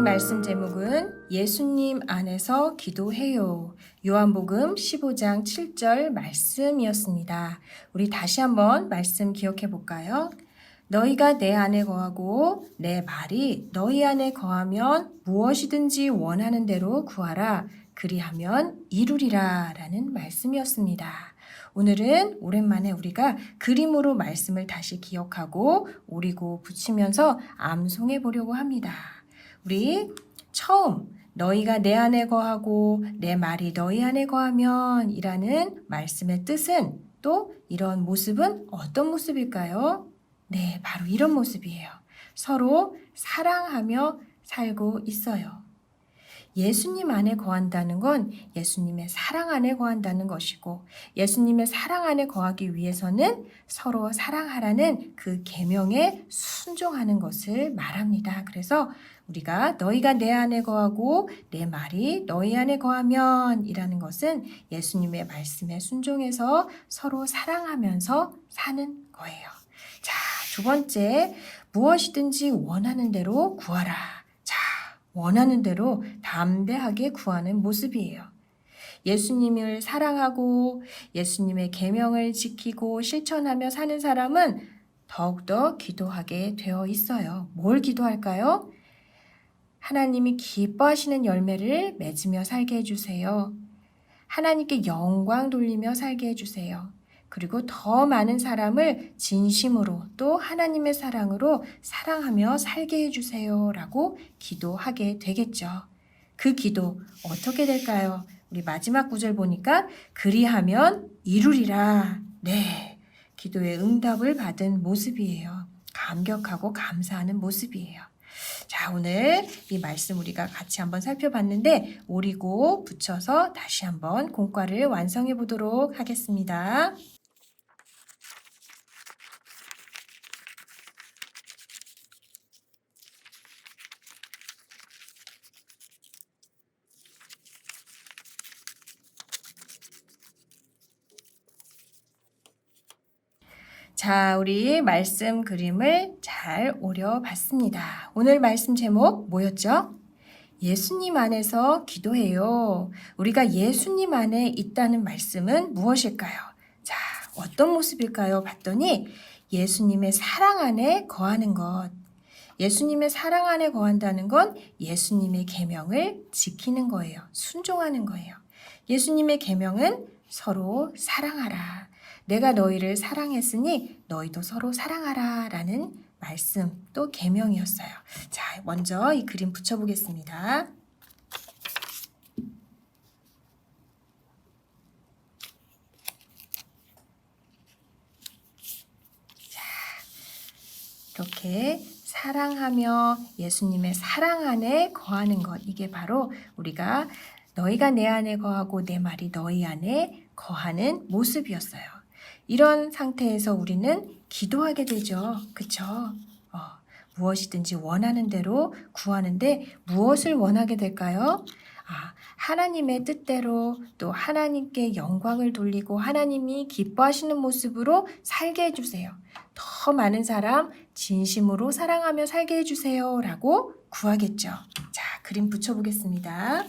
자, 오늘 말씀 제목은 예수님 안에서 기도해요. 요한복음 15장 7절 말씀이었습니다. 우리 다시 한번 말씀 기억해 볼까요? 너희가 내 안에 거하고 내 말이 너희 안에 거하면 무엇이든지 원하는 대로 구하라. 그리하면 이루리라. 라는 말씀이었습니다. 오늘은 오랜만에 우리가 그림으로 말씀을 다시 기억하고 오리고 붙이면서 암송해 보려고 합니다. 우리 처음 너희가 내 안에 거하고 내 말이 너희 안에 거하면 이라는 말씀의 뜻은 또 이런 모습은 어떤 모습일까요? 네, 바로 이런 모습이에요. 서로 사랑하며 살고 있어요. 예수님 안에 거한다는 건 예수님의 사랑 안에 거한다는 것이고 예수님의 사랑 안에 거하기 위해서는 서로 사랑하라는 그 계명에 순종하는 것을 말합니다. 그래서 우리가 너희가 내 안에 거하고 내 말이 너희 안에 거하면 이라는 것은 예수님의 말씀에 순종해서 서로 사랑하면서 사는 거예요. 자, 두 번째, 무엇이든지 원하는 대로 구하라. 자, 원하는 대로 담대하게 구하는 모습이에요. 예수님을 사랑하고 예수님의 계명을 지키고 실천하며 사는 사람은 더욱더 기도하게 되어 있어요. 뭘 기도할까요? 하나님이 기뻐하시는 열매를 맺으며 살게 해주세요. 하나님께 영광 돌리며 살게 해주세요. 그리고 더 많은 사람을 진심으로 또 하나님의 사랑으로 사랑하며 살게 해주세요. 라고 기도하게 되겠죠. 그 기도 어떻게 될까요? 우리 마지막 구절 보니까 그리하면 이루리라. 네. 기도의 응답을 받은 모습이에요. 감격하고 감사하는 모습이에요. 자, 오늘 이 말씀 우리가 같이 한번 살펴봤는데, 오리고 붙여서 다시 한번 공과를 완성해 보도록 하겠습니다. 자, 우리 말씀 그림을 잘 오려봤습니다. 오늘 말씀 제목 뭐였죠? 예수님 안에서 기도해요. 우리가 예수님 안에 있다는 말씀은 무엇일까요? 자, 어떤 모습일까요? 봤더니 예수님의 사랑 안에 거하는 것. 예수님의 사랑 안에 거한다는 건 예수님의 계명을 지키는 거예요. 순종하는 거예요. 예수님의 계명은 서로 사랑하라. 내가 너희를 사랑했으니 너희도 서로 사랑하라 라는 말씀 또 계명이었어요. 자, 먼저 이 그림 붙여 보겠습니다. 이렇게 사랑하며 예수님의 사랑 안에 거하는 것 이게 바로 우리가 너희가 내 안에 거하고 내 말이 너희 안에 거하는 모습이었어요. 이런 상태에서 우리는 기도하게 되죠. 그쵸? 어, 무엇이든지 원하는 대로 구하는데 무엇을 원하게 될까요? 아, 하나님의 뜻대로 또 하나님께 영광을 돌리고 하나님이 기뻐하시는 모습으로 살게 해주세요. 더 많은 사람 진심으로 사랑하며 살게 해주세요. 라고 구하겠죠. 자, 그림 붙여보겠습니다.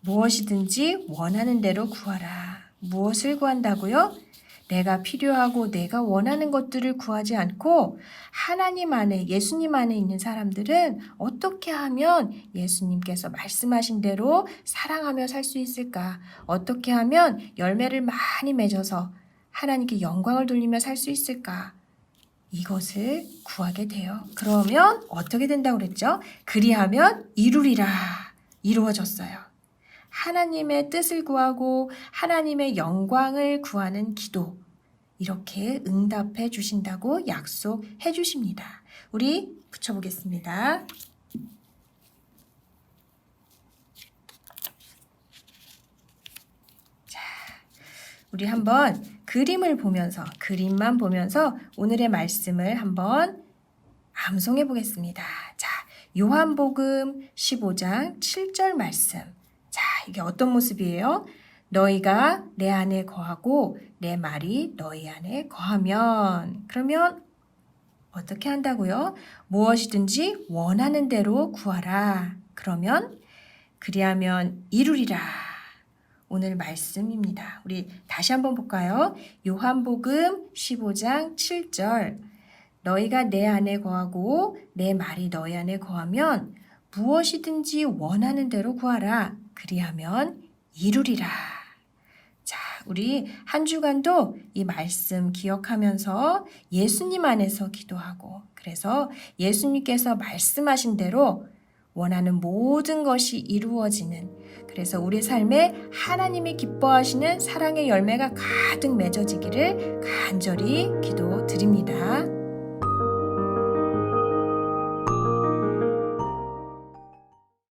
무엇이든지 원하는 대로 구하라. 무엇을 구한다고요? 내가 필요하고 내가 원하는 것들을 구하지 않고 하나님 안에, 예수님 안에 있는 사람들은 어떻게 하면 예수님께서 말씀하신 대로 사랑하며 살 수 있을까? 어떻게 하면 열매를 많이 맺어서 하나님께 영광을 돌리며 살 수 있을까? 이것을 구하게 돼요. 그러면 어떻게 된다고 그랬죠? 그리하면 이루리라. 이루어졌어요. 하나님의 뜻을 구하고 하나님의 영광을 구하는 기도. 이렇게 응답해 주신다고 약속해 주십니다. 우리 붙여보겠습니다. 자, 우리 한번 그림을 보면서, 그림만 보면서 오늘의 말씀을 한번 암송해 보겠습니다. 자, 요한복음 15장 7절 말씀. 자, 이게 어떤 모습이에요? 너희가 내 안에 거하고 내 말이 너희 안에 거하면 그러면 어떻게 한다고요? 무엇이든지 원하는 대로 구하라. 그러면 그리하면 이루리라. 오늘 말씀입니다. 우리 다시 한번 볼까요? 요한복음 15장 7절. 너희가 내 안에 거하고 내 말이 너희 안에 거하면 무엇이든지 원하는 대로 구하라. 그리하면 이루리라. 자, 우리 한 주간도 이 말씀 기억하면서 예수님 안에서 기도하고 그래서 예수님께서 말씀하신 대로 원하는 모든 것이 이루어지는 그래서 우리 삶에 하나님이 기뻐하시는 사랑의 열매가 가득 맺어지기를 간절히 기도드립니다.